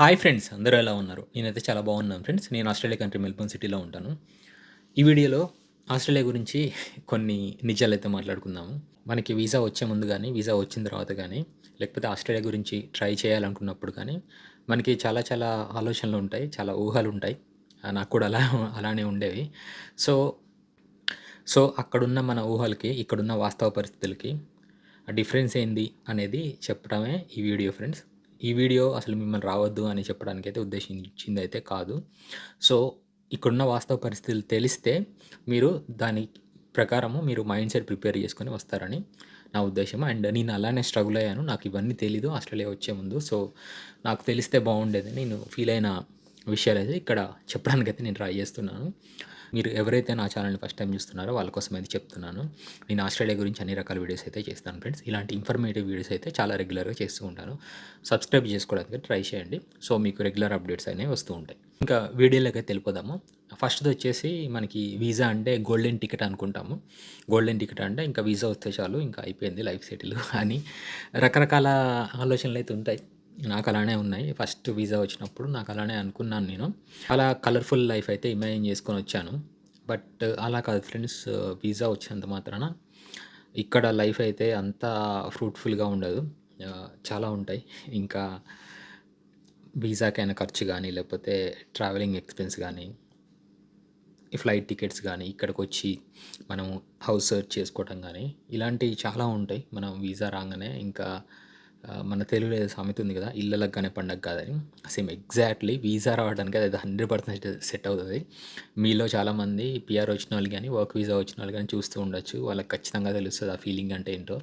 Hi friends అందరూ ఎలా ఉన్నారు? నేనైతే చాలా బాగున్నాను ఫ్రెండ్స్. నేను ఆస్ట్రేలియా కంట్రీ మెల్బోర్న్ సిటీలో ఉంటాను. ఈ వీడియోలో ఆస్ట్రేలియా గురించి కొన్ని నిజాలు అయితే మాట్లాడుకుందాము. మనకి వీసా వచ్చే ముందు కానీ వీసా వచ్చిన తర్వాత కానీ లేకపోతే ఆస్ట్రేలియా గురించి ట్రై చేయాలనుకున్నప్పుడు కానీ మనకి చాలా చాలా ఆలోచనలు ఉంటాయి చాలా ఊహలు ఉంటాయి. నాకు కూడా అలా అలానే ఉండేవి. సో సో అక్కడున్న మన ఊహలకి ఇక్కడున్న వాస్తవ పరిస్థితులకి డిఫరెన్స్ ఏంది అనేది చెప్పడమే ఈ వీడియో ఫ్రెండ్స్. ఈ వీడియో అసలు మిమ్మల్ని రావద్దు అని చెప్పడానికి అయితే ఉద్దేశించింది అయితే కాదు. సో ఇక్కడున్న వాస్తవ పరిస్థితులు తెలిస్తే మీరు దాని ప్రకారము మీరు మైండ్ సెట్ ప్రిపేర్ చేసుకొని వస్తారని నా ఉద్దేశం అండ్ నేను అలానే స్ట్రగుల్ అయ్యాను. నాకు ఇవన్నీ తెలీదు. ఆస్ట్రేలియా వచ్చే ముందు. సో నాకు తెలిస్తే బాగుండేది. నేను ఫీల్ అయిన విషయాలు అయితే ఇక్కడ చెప్పడానికి అయితే నేను ట్రై చేస్తున్నాను. మీరు ఎవరైతే నా ఛానల్ని ఫస్ట్ టైం చూస్తున్నారో వాళ్ళ కోసం అయితే చెప్తున్నాను. నేను ఆస్ట్రేలియా గురించి అన్ని రకాల వీడియోస్ అయితే చేస్తాను ఫ్రెండ్స్. ఇలాంటి ఇన్ఫర్మేటివ్ వీడియోస్ అయితే చాలా రెగ్యులర్గా చేస్తూ ఉంటాను. సబ్స్క్రైబ్ చేసుకోవడానికి ట్రై చేయండి. సో మీకు రెగ్యులర్ అప్డేట్స్ అనేవి వస్తూ ఉంటాయి. ఇంకా వీడియోలోకి అయితే వెళ్ళిపోదాము. ఫస్ట్ది వచ్చేసి మనకి వీసా అంటే గోల్డెన్ టికెట్ అనుకుంటాము. గోల్డెన్ టికెట్ అంటే ఇంకా వీసా వస్తే చాలు ఇంకా అయిపోయింది లైఫ్ సెటిల్ అని రకరకాల ఆలోచనలు అయితే ఉంటాయి. నాకు అలానే ఉన్నాయి. ఫస్ట్ వీసా వచ్చినప్పుడు నాకు అలానే అనుకున్నాను నేను. అలా కలర్ఫుల్ లైఫ్ అయితే ఇమాజిన్ చేసుకొని వచ్చాను. బట్ uh, అలా కాదు ఫ్రెండ్స్ వీసా uh, వచ్చినంత మాత్రాన ఇక్కడ లైఫ్ అయితే అంత ఫ్రూట్ఫుల్గా ఉండదు. Uh, చాలా ఉంటాయి. ఇంకా వీసాకైనా ఖర్చు కానీ లేకపోతే ట్రావెలింగ్ ఎక్స్పెన్స్ కానీ ఫ్లైట్ టికెట్స్ కానీ ఇక్కడికి వచ్చి మనం హౌస్ సర్చ్ చేసుకోవటం కానీ ఇలాంటివి చాలా ఉంటాయి. మనం వీసా రాగానే ఇంకా మన తెలుగులో ఏదో సామెత ఉంది కదా ఇళ్ళలకు కానీ పండగ కాదని. సేమ్ ఎగ్జాక్ట్లీ వీసా రావడానికి అది హండ్రెడ్ పర్సెంట్ సెట్ అవుతుంది. మీలో చాలామంది పిఆర్ వచ్చిన వాళ్ళు కానీ వర్క్ వీసా వచ్చిన వాళ్ళు కానీ చూస్తూ ఉండొచ్చు. వాళ్ళకి ఖచ్చితంగా తెలుస్తుంది ఆ ఫీలింగ్ అంటే ఏంటో.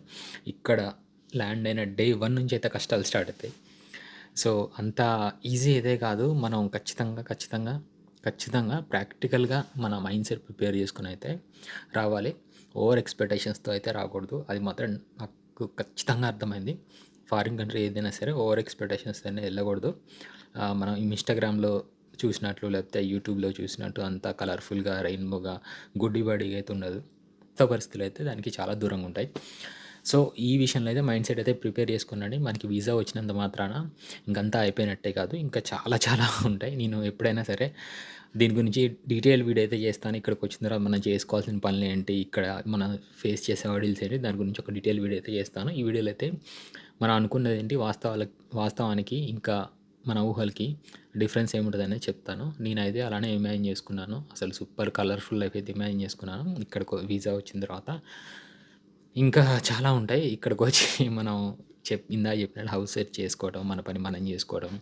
ఇక్కడ ల్యాండ్ అయిన డే వన్ నుంచి అయితే కష్టాలు స్టార్ట్ అవుతాయి. సో అంత ఈజీ అయితే కాదు. మనం ఖచ్చితంగా ఖచ్చితంగా ఖచ్చితంగా ప్రాక్టికల్గా మన మైండ్ సెట్ ప్రిపేర్ చేసుకుని అయితే రావాలి. ఓవర్ ఎక్స్పెక్టేషన్స్తో అయితే రాకూడదు. అది మాత్రం నాకు ఖచ్చితంగా అర్థమైంది. ఫారిన్ కంట్రీ ఏదైనా సరే ఓవర్ ఎక్స్పెక్టేషన్స్ అనేది వెళ్ళకూడదు. మనం ఇన్స్టాగ్రామ్లో చూసినట్లు లేకపోతే యూట్యూబ్లో చూసినట్టు అంతా కలర్ఫుల్గా రెయిన్బోగా గుడ్డి బడిగా అయితే ఉండదు. కొత్త పరిస్థితులు అయితే దానికి చాలా దూరంగా ఉంటాయి. సో ఈ విషయంలో అయితే మైండ్ సెట్ అయితే ప్రిపేర్ చేసుకున్నాండి మనకి వీసా వచ్చినంత మాత్రాన ఇంకంతా అయిపోయినట్టే కాదు. ఇంకా చాలా చాలా ఉంటాయి. నేను ఎప్పుడైనా సరే దీని గురించి డీటెయిల్ వీడియో అయితే చేస్తాను. ఇక్కడికి వచ్చిన తర్వాత మనం చేసుకోవాల్సిన పనులు ఏంటి? ఇక్కడ మనం ఫేస్ చేసే వాడిల్స్ ఏంటి? దాని గురించి ఒక డీటెయిల్ వీడియో అయితే చేస్తాను. ఈ వీడియోలో అయితే మనం అనుకున్నది ఏంటి? వాస్తవాల వాస్తవానికి ఇంకా మన ఊహలకి డిఫరెన్స్ ఏముంటుందని చెప్తాను. నేనైతే అలానే ఇమాజిన్ చేసుకున్నాను. అసలు సూపర్ కలర్ఫుల్ లైఫ్ అయితే ఇమాజిన్ చేసుకున్నాను. ఇక్కడికి వీసా వచ్చిన తర్వాత ఇంకా చాలా ఉంటాయి. ఇక్కడికి వచ్చి మనం చెప్ ఇందా చెప్పినట్టు హౌస్ సెట్ చేసుకోవడం మన పని మనం చేసుకోవడం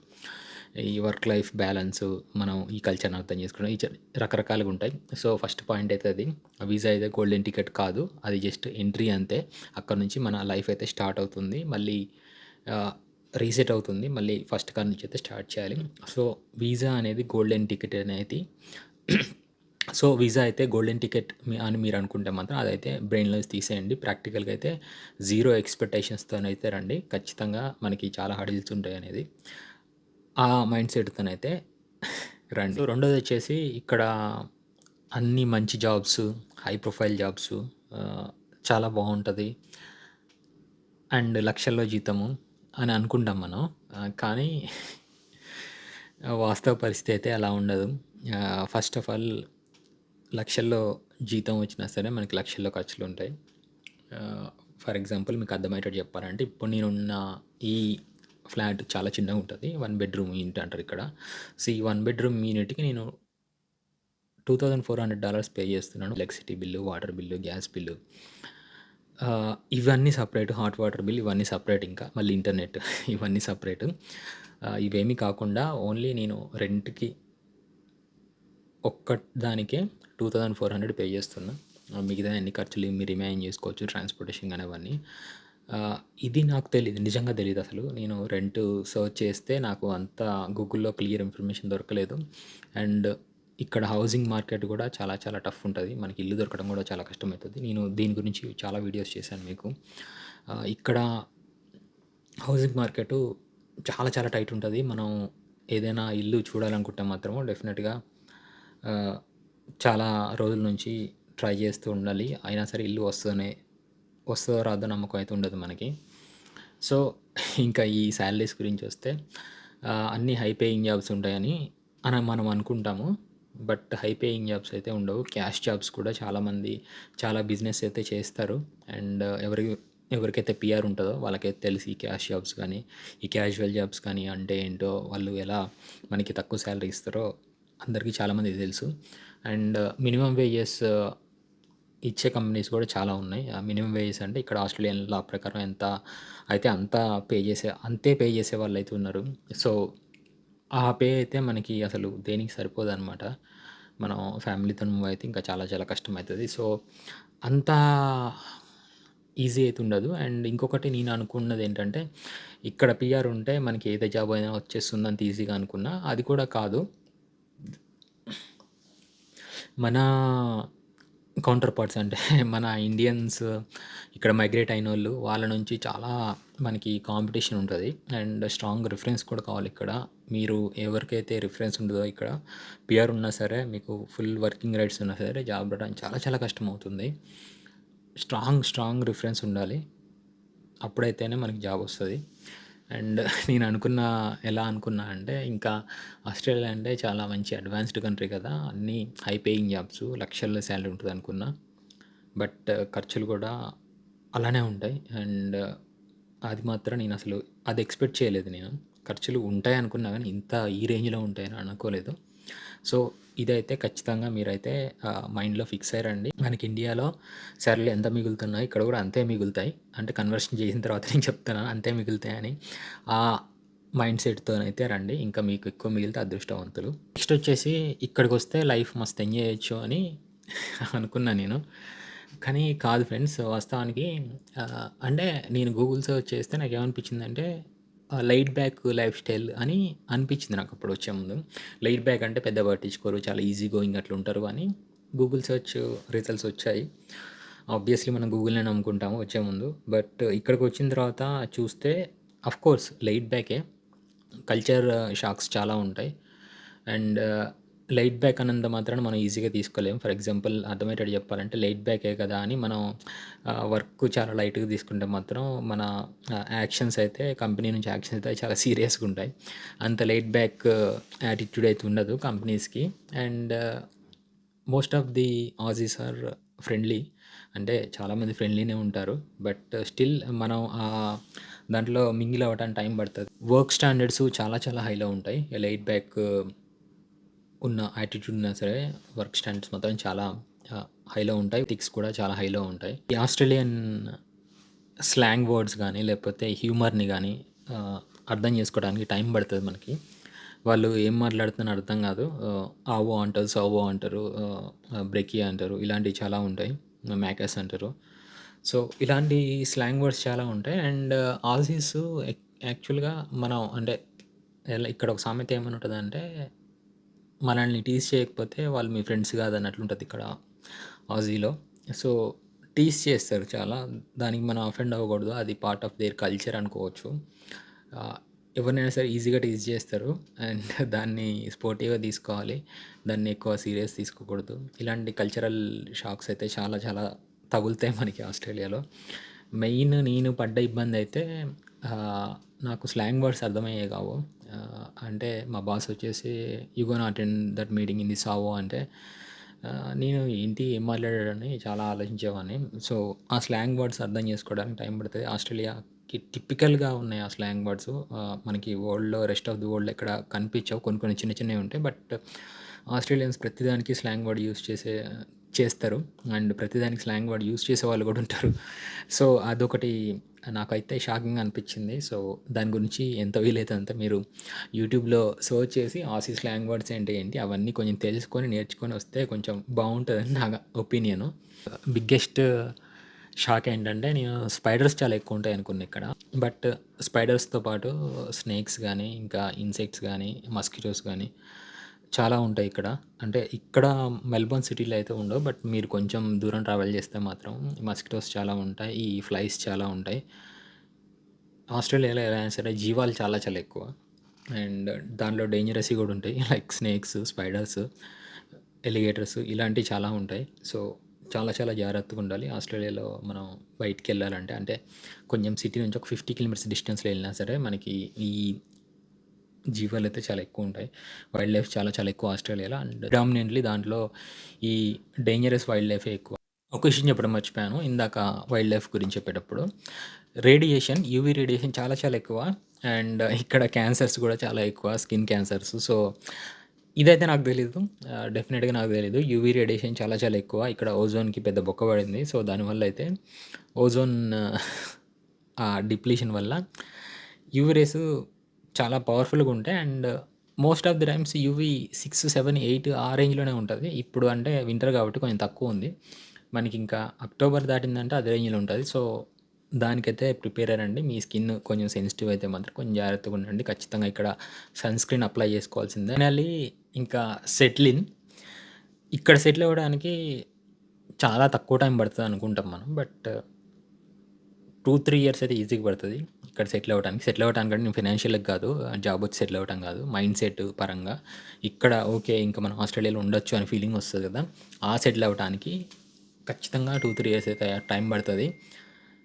ఈ వర్క్ లైఫ్ బ్యాలెన్స్ మనం ఈ కల్చర్ని అర్థం చేసుకోవడం ఈ రకరకాలుగా ఉంటాయి. సో ఫస్ట్ పాయింట్ అయితే అది. వీసా అయితే గోల్డెన్ టికెట్ కాదు. అది జస్ట్ ఎంట్రీ అంతే. అక్కడ నుంచి మన లైఫ్ అయితే స్టార్ట్ అవుతుంది. మళ్ళీ రీసెట్ అవుతుంది. మళ్ళీ ఫస్ట్ కార్ నుంచి అయితే స్టార్ట్ చేయాలి. సో వీసా అనేది గోల్డెన్ టికెట్ అనేది. సో వీసా అయితే గోల్డెన్ టికెట్ అని మీరు అనుకుంటే మాత్రం అదైతే బ్రెయిన్లో తీసేయండి. ప్రాక్టికల్గా అయితే జీరో ఎక్స్పెక్టేషన్స్తో అయితే రండి. ఖచ్చితంగా మనకి చాలా హడిల్స్ ఉంటాయి అనేది. ఆ మైండ్ సెట్తోనైతే రండి. రెండోది వచ్చేసి ఇక్కడ అన్ని మంచి జాబ్స్ హై ప్రొఫైల్ జాబ్స్ చాలా బాగుంటుంది. అండ్ లక్షల్లో జీతము అని అనుకుంటాం మనం. కానీ వాస్తవ పరిస్థితి అయితే అలా ఉండదు. ఫస్ట్ ఆఫ్ ఆల్ లక్షల్లో జీతం వచ్చినా సరే మనకి లక్షల్లో ఖర్చులు ఉంటాయి. ఫర్ ఎగ్జాంపుల్ మీకు అర్థమయ్యేటట్టు చెప్పాలంటే ఇప్పుడు నేనున్న ఈ ఫ్లాట్ చాలా చిన్నగా ఉంటుంది. వన్ బెడ్రూమ్ యూనిట్ అంటారు ఇక్కడ. సో ఈ వన్ బెడ్రూమ్ యూనిట్కి నేను two thousand four hundred dollars pay చేస్తున్నాను. Electricity bill water bill gas bill. ఇవన్నీ సపరేట్ హాట్ వాటర్ బిల్ ఇవన్నీ సపరేట్ ఇంకా. మళ్ళీ ఇంటర్నెట్ ఇవన్నీ సపరేట్ ఇవేమీ కాకుండా ఓన్లీ నేను రెంట్కి ఒక్క దానికే two thousand four hundred pay చేస్తున్నా. మిగతా అన్ని ఖర్చులు మీరు రిమైన్ చేసుకోవచ్చు ట్రాన్స్పోర్టేషన్ కానీ అవన్నీ ఇది నాకు తెలియదు నిజంగా తెలియదు అసలు. నేను రెంట్ సర్చ్ చేస్తే నాకు అంత గూగుల్లో క్లియర్ ఇన్ఫర్మేషన్ దొరకలేదు. అండ్ ఇక్కడ హౌసింగ్ మార్కెట్ కూడా చాలా చాలా టఫ్ ఉంటుంది. మనకి ఇల్లు దొరకడం కూడా చాలా కష్టమవుతుంది. నేను దీని గురించి చాలా వీడియోస్ చేశాను మీకు. ఇక్కడ హౌసింగ్ మార్కెట్ చాలా చాలా టైట్ ఉంటుంది. మనం ఏదైనా ఇల్లు చూడాలనుకుంటే మాత్రము డెఫినెట్గా చాలా రోజుల నుంచి ట్రై చేస్తూ ఉండాలి. అయినా సరే ఇల్లు వస్తూనే వస్తుందో రాదో నమ్మకం అయితే ఉండదు మనకి సో ఇంకా ఈ శాలరీస్ గురించి వస్తే అన్ని హై పేయింగ్ జాబ్స్ ఉంటాయని అని మనం అనుకుంటాము. బట్ హై పేయింగ్ జాబ్స్ అయితే ఉండవు. క్యాష్ జాబ్స్ కూడా చాలామంది చాలా బిజినెస్ అయితే చేస్తారు. అండ్ ఎవరి ఎవరికైతే పిఆర్ ఉంటుందో వాళ్ళకైతే తెలిసి ఈ క్యాష్ జాబ్స్ కానీ ఈ క్యాజువల్ జాబ్స్ కానీ అంటే ఏంటో, వాళ్ళు ఎలా మనకి తక్కువ శాలరీ ఇస్తారో అందరికీ చాలామంది తెలుసు. అండ్ మినిమమ్ వేజెస్ ఇచ్చే కంపెనీస్ కూడా చాలా ఉన్నాయి. ఆ మినిమమ్ వేజెస్ అంటే ఇక్కడ ఆస్ట్రేలియన్ లా ప్రకారం ఎంత అయితే అంత పే చేసే అంతే పే చేసే వాళ్ళు అయితే ఉన్నారు. సో, ఆ పే అయితే మనకి అసలు దేనికి సరిపోదనమాట. మనం ఫ్యామిలీతో మూవ్ అయితే ఇంకా చాలా చాలా కష్టమైతది. సో, అంత ఈజీ అయితే ఉండదు. అండ్ ఇంకొకటి నేను అనుకున్నదేంటంటే, ఇక్కడ పిఆర్ ఉంటే మనకి ఏదే జాబ్ అయినా వచ్చేస్తుంది అంత ఈజీగా అనుకున్నా. అది కూడా కాదు. మన కౌంటర్ పార్ట్స్ అంటే మన ఇండియన్స్ ఇక్కడ మైగ్రేట్ అయిన వాళ్ళు వాళ్ళ నుంచి చాలా మనకి కాంపిటీషన్ ఉంటుంది అండ్ స్ట్రాంగ్ రిఫరెన్స్ కూడా కావాలి ఇక్కడ. మీరు ఎవరికైతే రిఫరెన్స్ ఉండదో ఇక్కడ పిఆర్ ఉన్నా సరే, మీకు ఫుల్ వర్కింగ్ రైట్స్ ఉన్నా సరే జాబ్ రావడానికి చాలా చాలా కష్టం అవుతుంది స్ట్రాంగ్ స్ట్రాంగ్ రిఫరెన్స్ ఉండాలి. అప్పుడైతేనే మనకి జాబ్ వస్తుంది అండ్ నేను అనుకున్న ఎలా అనుకున్నా అంటే ఇంకా ఆస్ట్రేలియా అంటే చాలా మంచి అడ్వాన్స్డ్ కంట్రీ కదా! అన్నీ హై పేయింగ్ జాబ్స్ లక్షల్లో ఉంటుంది అనుకున్నా బట్ ఖర్చులు కూడా అలానే ఉంటాయి. అండ్ అది మాత్రం నేను అసలు అది ఎక్స్‌పెక్ట్ చేయలేదు నేను. ఖర్చులు ఉంటాయి అనుకున్నా కానీ ఇంత ఈ రేంజ్‌లో ఉంటాయని అనుకోలేదు. సో, ఇదైతే ఖచ్చితంగా మీరైతే మైండ్‌లో ఫిక్స్ అయ్యి రండి. మనకి ఇండియాలో సర్లు ఎంత మిగులుతున్నాయి ఇక్కడ కూడా అంతే మిగులుతాయి. అంటే కన్వర్షన్ చేసిన తర్వాత నేను చెప్తున్నాను అంతే మిగులుతాయని. ఆ మైండ్ సెట్‌తోనైతే రండి. ఇంకా మీకు ఎక్కువ మిగిలితే అదృష్టవంతులు. నెక్స్ట్ వచ్చేసి ఇక్కడికి వస్తే లైఫ్ మస్తు ఎంజాయ్ చేయొచ్చు అని అనుకున్నాను నేను. కానీ కాదు ఫ్రెండ్స్ వాస్తవానికి అంటే నేను గూగుల్ సర్చ్ చేస్తే ఏమనిపించింది అంటే లైట్ బ్యాక్ లైఫ్ స్టైల్ అని అనిపించింది నాకు అప్పుడు వచ్చే ముందు. లైట్ బ్యాక్ అంటే పెద్ద పట్టించుకోరు. చాలా ఈజీ గోయింగ్ అట్లా ఉంటారు అని గూగుల్ సెర్చ్ రిజల్ట్స్ వచ్చాయి. ఆబ్వియస్‌లీ మనం గూగుల్‌నే నమ్ముకుంటాము వచ్చే ముందు. బట్ ఇక్కడికి వచ్చిన తర్వాత చూస్తే అఫ్కోర్స్ లైట్ బ్యాకే. కల్చర్ షాక్స్ చాలా ఉంటాయి. అండ్ లైట్ బ్యాక్ అన్నంత మాత్రాన మనం ఈజీగా తీసుకోలేము ఫర్ ఎగ్జాంపుల్ అర్థమయ్యేటట్టు చెప్పాలంటే లైట్ బ్యాకే కదా అని మనం వర్క్ చాలా లైట్‌గా తీసుకుంటే మాత్రం మన యాక్షన్స్ అయితే కంపెనీ నుంచి యాక్షన్స్ అయితే చాలా సీరియస్‌గా ఉంటాయి. అంత లైట్ బ్యాక్ యాటిట్యూడ్ అయితే ఉండదు కంపెనీస్‌కి. And most of the Aussies are friendly. అంటే చాలామంది ఫ్రెండ్లీనే ఉంటారు. బట్ స్టిల్ మనం దాంట్లో మింగిల్ అవ్వడానికి టైం పడుతుంది వర్క్ స్టాండర్డ్స్ చాలా చాలా హైలో ఉంటాయి. లైట్ బ్యాక్ ఉన్న యాటిట్యూడ్ ఉన్నా సరే వర్క్ స్టాండర్డ్స్ మాత్రం చాలా హైలో ఉంటాయి. టిక్స్ కూడా చాలా హైలో ఉంటాయి. ఈ ఆస్ట్రేలియన్ స్లాంగ్ వర్డ్స్ కానీ లేకపోతే హ్యూమర్‌ని కానీ అర్థం చేసుకోవడానికి టైం పడుతుంది మనకి. వాళ్ళు ఏం మాట్లాడుతున్నారో అర్థం కాదు. ఆవో అంటారు, సావో అంటారు, ఆహ్, బ్రెకియా అంటారు. ఇలాంటివి చాలా ఉంటాయి. మ్యాకస్ అంటారు. సో, ఇలాంటి స్లాంగ్ వర్డ్స్ చాలా ఉంటాయి. అండ్ ఆల్సీస్ యాక్చువల్‌గా మనం అంటే ఇక్కడ ఒక సామెత ఏమని ఉంటుందంటే మనల్ని టీస్ చేయకపోతే వాళ్ళు మీ ఫ్రెండ్స్ కాదన్నట్లుంటది ఇక్కడ ఆజీలో. సో, టీస్ చేస్తారు చాలా. దానికి మనం అఫెండ్ అవ్వకూడదు. అది పార్ట్ ఆఫ్ దేర్ కల్చర్ అనుకోవచ్చు. ఎవరినైనా సరే ఈజీగా టీస్ చేస్తారు. అండ్ దాన్ని స్పోర్టివ్‌గా తీసుకోవాలి. దాన్ని ఎక్కువ సీరియస్ తీసుకోకూడదు. ఇలాంటి కల్చరల్ షాక్స్ అయితే చాలా చాలా తగులుతాయి మనకి ఆస్ట్రేలియాలో. మెయిన్ నేను పడ్డ ఇబ్బంది అయితే నాకు స్లాంగ్ వర్డ్స్ అర్థమయ్యేవి కావు. అంటే మా బాస్ వచ్చేసి you gonna attend that meeting in the సావో అంటే నేను ఏంటి ఏం మాట్లాడాడని చాలా ఆలోచించేవాడిని. సో, ఆ స్లాంగ్ వర్డ్స్ అర్థం చేసుకోవడానికి టైం పడుతుంది ఆస్ట్రేలియాకి టిపికల్‌గా ఉన్నాయి ఆ స్లాంగ్ వర్డ్స్. మనకి వరల్డ్‌లో రెస్ట్ ఆఫ్ ది వరల్డ్ ఎక్కడ కనిపించవు. కొన్ని కొన్ని చిన్న చిన్నవి ఉంటాయి. బట్ ఆస్ట్రేలియన్స్ ప్రతిదానికి స్లాంగ్ వర్డ్ యూజ్ చేసే చేస్తారు. అండ్ ప్రతిదానికి స్లాంగ్ వర్డ్ యూజ్ చేసేవాళ్ళు కూడా ఉంటారు. సో, అదొకటి నాకైతే షాకింగ్ అనిపించింది. సో, దాని గురించి ఎంత వీలైతే అంత మీరు యూట్యూబ్‌లో సర్చ్ చేసి ఆసీ స్లాంగ్ వర్డ్స్ అంటే ఏంటి అవన్నీ కొంచెం తెలుసుకొని, నేర్చుకొని వస్తే కొంచెం బాగుంటుందని నా ఒపీనియను. బిగ్గెస్ట్ షాక్ ఏంటంటే నేను స్పైడర్స్ చాలా ఎక్కువ ఉంటాయి అనుకున్నా ఇక్కడ. బట్ స్పైడర్స్‌తో పాటు స్నేక్స్ కానీ ఇంకా ఇన్సెక్ట్స్ కానీ మస్కిటోస్ కానీ చాలా ఉంటాయి ఇక్కడ. అంటే ఇక్కడ మెల్బోర్న్ సిటీలో అయితే ఉండవు. బట్ మీరు కొంచెం దూరం ట్రావెల్ చేస్తే మాత్రం మస్కిటోస్ చాలా ఉంటాయి. ఈ ఫ్లైస్ చాలా ఉంటాయి. ఆస్ట్రేలియాలో ఎలా అయినా సరే జీవాలు చాలా చాలా ఎక్కువ. అండ్ దాంట్లో డేంజరస్ కూడా ఉంటాయి. లైక్ స్నేక్స్, స్పైడర్స్, ఎలిగేటర్స్ ఇలాంటివి చాలా ఉంటాయి. సో, చాలా చాలా జాగ్రత్తగా ఉండాలి. ఆస్ట్రేలియాలో మనం బయటికి వెళ్ళాలంటే అంటే కొంచెం సిటీ నుంచి ఒక 50 కిలోమీటర్స్ డిస్టెన్స్‌లో వెళ్ళినా సరే మనకి ఈ జీవాలైతే చాలా ఎక్కువ ఉంటాయి వైల్డ్ లైఫ్ చాలా చాలా ఎక్కువ ఆస్ట్రేలియాలో. అండ్ డామినెంట్‌లీ దాంట్లో ఈ డేంజరస్ వైల్డ్ లైఫే ఎక్కువ. ఒక విషయం చెప్పడం మర్చిపోయాను. ఇందాక వైల్డ్ లైఫ్ గురించి చెప్పేటప్పుడు. రేడియేషన్, యూవీ రేడియేషన్ చాలా చాలా ఎక్కువ. అండ్ ఇక్కడ క్యాన్సర్స్ కూడా చాలా ఎక్కువ. Skin cancers. సో, ఇదైతే నాకు తెలీదు. డెఫినెట్గా నాకు తెలీదు. యూవీ రేడియేషన్ చాలా చాలా ఎక్కువ. ఇక్కడ ఓజోన్‌కి పెద్ద బొక్క పడింది. సో, దానివల్ల అయితే ఓజోన్ ఆ డిప్లీషన్ వల్ల యూవీ రేసు చాలా పవర్‌ఫుల్‌గా ఉంటాయి. And most of the times UV 6, 7, 8 ఆ రేంజ్‌లోనే ఉంటది. ఇప్పుడు అంటే వింటర్ కాబట్టి కొంచెం తక్కువుంది. మనకింకా అక్టోబర్ దాటిందంటే అదే రేంజ్‌లో ఉంటది. సో, దానికైతే ప్రిపేర్ అయ్యండి. మీ స్కిన్ కొంచెం సెన్సిటివ్ అయితే మాత్రం కొంచెం జాగ్రత్తగా ఉండండి. ఖచ్చితంగా ఇక్కడ సన్ స్క్రీన్ అప్లై చేసుకోవాల్సిందే. ఫైనల్లీ ఇంకా సెటిల్ ఇక్కడ సెటిల్ అవ్వడానికి చాలా తక్కువ టైం పడుతుంది అనుకుంటాం మనం. బట్ 2, 3 ఇయర్స్ అయితే ఈజీగా పడతది. ఇక్కడ సెటిల్ అవ్వడానికి. సెటిల్ అవ్వటానికంటే నేను ఫినాన్షియల్గా కాదు. జాబ్ వచ్చి సెటిల్ అవ్వటం కాదు. మైండ్ సెట్ పరంగా. ఇక్కడ ఓకే. ఇంక మనం ఆస్ట్రేలియాలో ఉండొచ్చు అనే ఫీలింగ్ వస్తుంది కదా! ఆ సెటిల్ అవ్వటానికి ఖచ్చితంగా 2, 3 ఇయర్స్ అయితే టైం పడుతుంది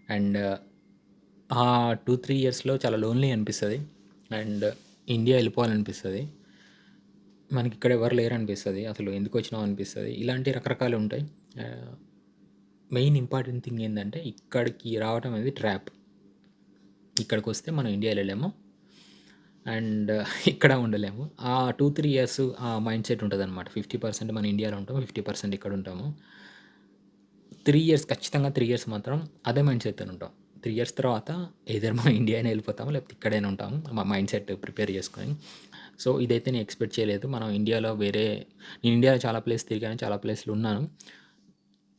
అండ్ ఆ 2, 3 ఇయర్స్‌లో చాలా లోన్లీ అనిపిస్తుంది అండ్ ఇండియా వెళ్ళిపోవాలనిపిస్తుంది మనకి ఇక్కడ ఎవరు అనిపిస్తుంది అసలు ఎందుకు వచ్చినావు అనిపిస్తుంది ఇలాంటి రకరకాలు ఉంటాయి మెయిన్ ఇంపార్టెంట్ థింగ్ ఏంటంటే ఇక్కడికి రావటం అనేది ట్రాప్. ఇక్కడికి వస్తే మనం ఇండియా వెళ్ళలేము అండ్ ఇక్కడ ఉండలేము. ఆ 2, 3 ఇయర్స్ ఆ మైండ్ సెట్ ఉంటుంది అనమాట ఫిఫ్టీ పర్సెంట్ మన ఇండియాలో ఉంటాము. 50% ఇక్కడ ఉంటాము. త్రీ ఇయర్స్ ఖచ్చితంగా త్రీ ఇయర్స్ మాత్రం అదే మైండ్ సెట్తో ఉంటాం. త్రీ ఇయర్స్ తర్వాత ఏదైనా మనం ఇండియానే వెళ్ళిపోతాము లేకపోతే ఇక్కడైనా ఉంటాము. మా మైండ్ సెట్ ప్రిపేర్ చేసుకొని. సో, ఇదైతే నేను ఎక్స్‌పెక్ట్ చేయలేదు. మనం ఇండియాలో వేరే నేను ఇండియాలో చాలా ప్లేస్ తిరిగాను. చాలా ప్లేస్‌లో ఉన్నాను.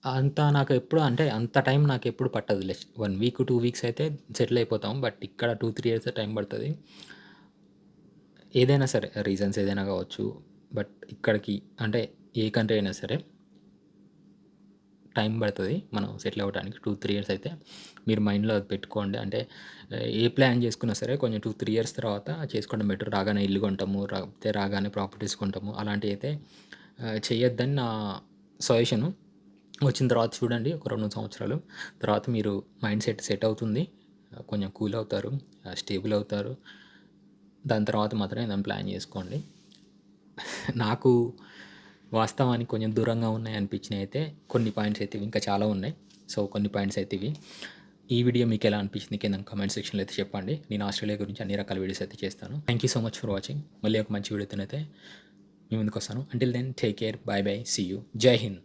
అంత నాకు ఎప్పుడు అంటే అంత టైం నాకెప్పుడు లెస్ 1 వీక్, 2 వీక్స్ అయితే సెటిల్ అయిపోతాం. బట్ ఇక్కడ 2, 3 ఇయర్స్ టైం పడతది. ఏదైనా సరే రీజన్స్ ఏదైనా కావచ్చు. బట్ ఇక్కడికి అంటే ఏ కంట్రీ అయినా సరే టైం పడతది. మనం సెటిల్ అవ్వటానికి 2, 3 ఇయర్స్ అయితే మీరు మైండ్‌లో అది పెట్టుకోండి. అంటే ఏ ప్లాన్ చేసుకున్నా సరే కొంచెం 2, 3 ఇయర్స్ తర్వాత చేసుకోవడం బెటర్. రాగానే ఇల్లు కొంటాము. రాతే రాగానే ప్రాపర్టీస్ కొంటాము. అలాంటివి ఆహ్, చేయొద్దని నా సజెషను. వచ్చిన తర్వాత చూడండి. ఒక రెండు సంవత్సరాలు. తర్వాత మీరు మైండ్ సెట్ సెట్ అవుతుంది. కొంచెం కూల్ అవుతారు. స్టేబుల్ అవుతారు. దాని తర్వాత మాత్రం ఏదైనా ప్లాన్ చేసుకోండి. నాకు వాస్తవానికి కొంచెం దూరంగా ఉన్నాయి అనిపించినయయితే కొన్ని పాయింట్స్ అయితే ఇవి. ఇంకా చాలా ఉన్నాయి. సో, కొన్ని పాయింట్స్ అయితే ఇవి. ఈ వీడియో మీకు ఎలా అనిపించింది కింద కమెంట్ సెక్షన్‌లో అయితే చెప్పండి. నేను ఆస్ట్రేలియా గురించి అన్ని రకాల వీడియోస్ అయితే చేస్తాను. Thank you so much for watching. మళ్ళీ ఒక మంచి వీడియోతోనైతే మీ ముందుకొస్తాను. Until then take care. Bye bye. See you. జై హింద్.